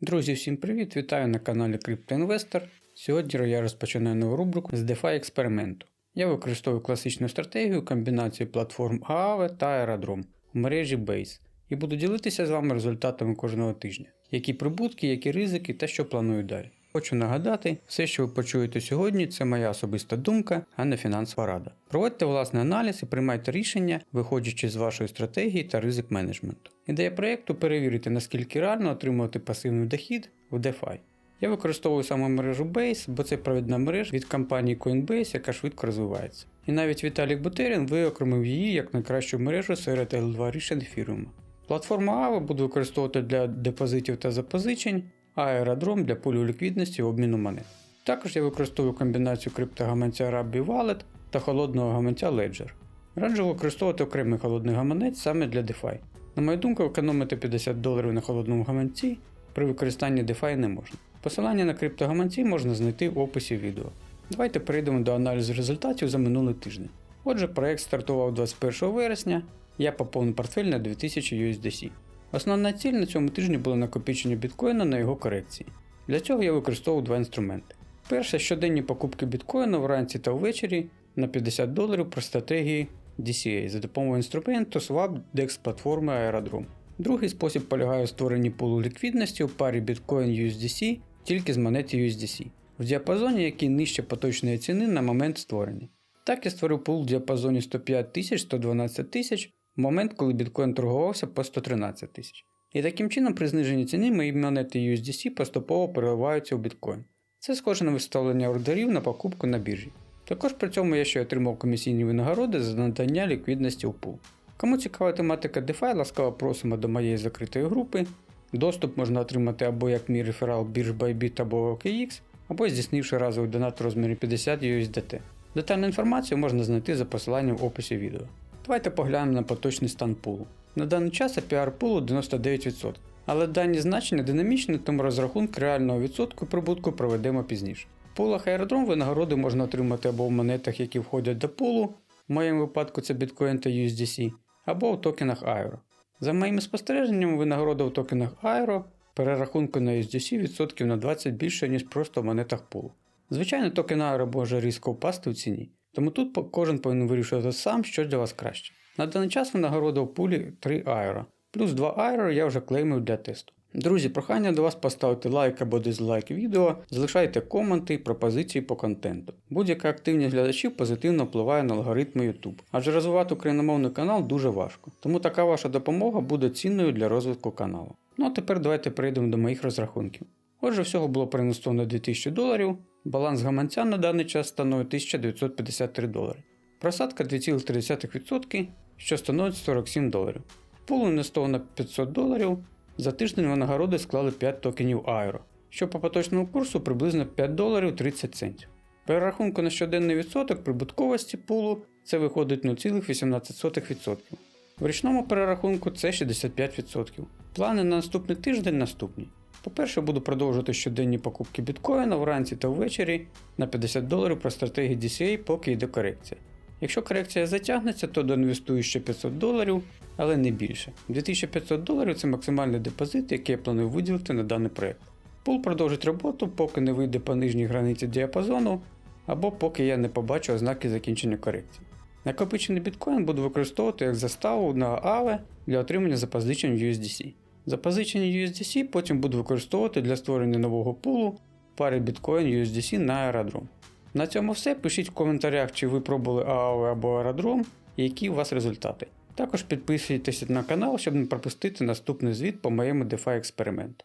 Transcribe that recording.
Друзі, всім привіт! Вітаю на каналі CryptoInvestor. Сьогодні я розпочинаю нову рубрику з DeFi експерименту. Я використовую класичну стратегію комбінації платформ Aave та Аеродром в мережі Base і буду ділитися з вами результатами кожного тижня, які прибутки, які ризики та що планую далі. Хочу нагадати, все, що ви почуєте сьогодні, це моя особиста думка, а не фінансова рада. Проводьте власний аналіз і приймайте рішення, виходячи з вашої стратегії та ризик менеджменту. Ідея проєкту перевірити, наскільки реально отримувати пасивний дохід в DeFi. Я використовую саме мережу Base, бо це провідна мережа від компанії Coinbase, яка швидко розвивається. І навіть Віталік Бутерін виокремив її як найкращу мережу серед L2 рішень ефіріума. Платформу Aave буду використовувати для депозитів та запозичень, аеродром для пулю ліквідності обміну монет. Також я використовую комбінацію криптогаманця Rabbi Wallet та холодного гаманця Ledger. Раджу використовувати окремий холодний гаманець саме для DeFi. На мою думку, економити 50 доларів на холодному гаманці при використанні DeFi не можна. Посилання на криптогаманці можна знайти в описі відео. Давайте перейдемо до аналізу результатів за минулий тиждень. Отже, проект стартував 21 вересня, я поповнив портфель на 2000 USDC. Основна ціль на цьому тижні було накопичення біткоїна на його корекції. Для цього я використовував два інструменти. Перше щоденні покупки біткоїну вранці та ввечері на 50 доларів про стратегії DCA за допомогою інструменту Swap DEX платформи Aerodrome. Другий спосіб полягає у створенні пулу ліквідності у парі Bitcoin USDC тільки з монети USDC в діапазоні, який нижче поточної ціни на момент створення. Так я створив пул в діапазоні 105 тисяч 112 тисяч в момент, коли біткоін торгувався по 113 тисяч. І таким чином при зниженні ціни мої монети USDC поступово переливаються у біткоін. Це схоже на виставлення ордерів на покупку на біржі. Також при цьому я ще отримав комісійні винагороди за надання ліквідності в пул. Кому цікава тематика DeFi, ласкаво просимо до моєї закритої групи. Доступ можна отримати або як мій реферал бірж Bybit або OKX, або здійснивши разовий донат у розмірі 50 USDT. Детальну інформацію можна знайти за посиланням в описі відео. Давайте поглянемо на поточний стан пулу. На даний час APR пулу 99%, але дані значення динамічні, тому розрахунок реального відсотку прибутку проведемо пізніше. В пулах Aerodrome винагороди можна отримати або в монетах, які входять до пулу, в моєму випадку це Bitcoin та USDC, або в токенах Aero. За моїми спостереженнями, винагорода в токенах Aero перерахунку на USDC відсотків на 20 більше, ніж просто в монетах пулу. Звичайно, токен Aero може різко впасти в ціні, тому тут кожен повинен вирішувати сам, що для вас краще. На даний час винагорода в пулі 3 Aero, плюс 2 Aero я вже клеймив для тесту. Друзі, прохання до вас поставити лайк або дизлайк відео, залишайте коменти і пропозиції по контенту. Будь-яка активність глядачів позитивно впливає на алгоритми YouTube, адже розвивати україномовний канал дуже важко, тому така ваша допомога буде цінною для розвитку каналу. Ну а тепер давайте перейдемо до моїх розрахунків. Отже, всього було проінвестовано 2000 доларів, баланс гаманця на даний час становить 1953 долари. Просадка 2,3%, що становить 47 доларів. Пул інвестовано 500 доларів, за тиждень винагороди склали 5 токенів Aero, що по поточному курсу приблизно 5 доларів 30 центів. Перерахунку на щоденний відсоток прибутковості пулу це виходить 0,18%. В річному перерахунку це 65%. Плани на наступний тиждень наступні. По-перше, буду продовжувати щоденні покупки біткоїна вранці та ввечері на 50 доларів про стратегії DCA, поки йде корекція. Якщо корекція затягнеться, то доінвестую ще 500 доларів, але не більше. 2500 доларів це максимальний депозит, який я планую виділити на даний проект. Пул продовжить роботу, поки не вийде по нижній границі діапазону, або поки я не побачу ознаки закінчення корекції. Накопичений біткоін буду використовувати як заставу на AAVE для отримання запозичень в USDC. Запозичення USDC потім буду використовувати для створення нового пулу пари Bitcoin USDC на Aerodrome. На цьому все. Пишіть в коментарях, чи ви пробували AAVE або Aerodrome і які у вас результати. Також підписуйтесь на канал, щоб не пропустити наступний звіт по моєму DeFi експерименту.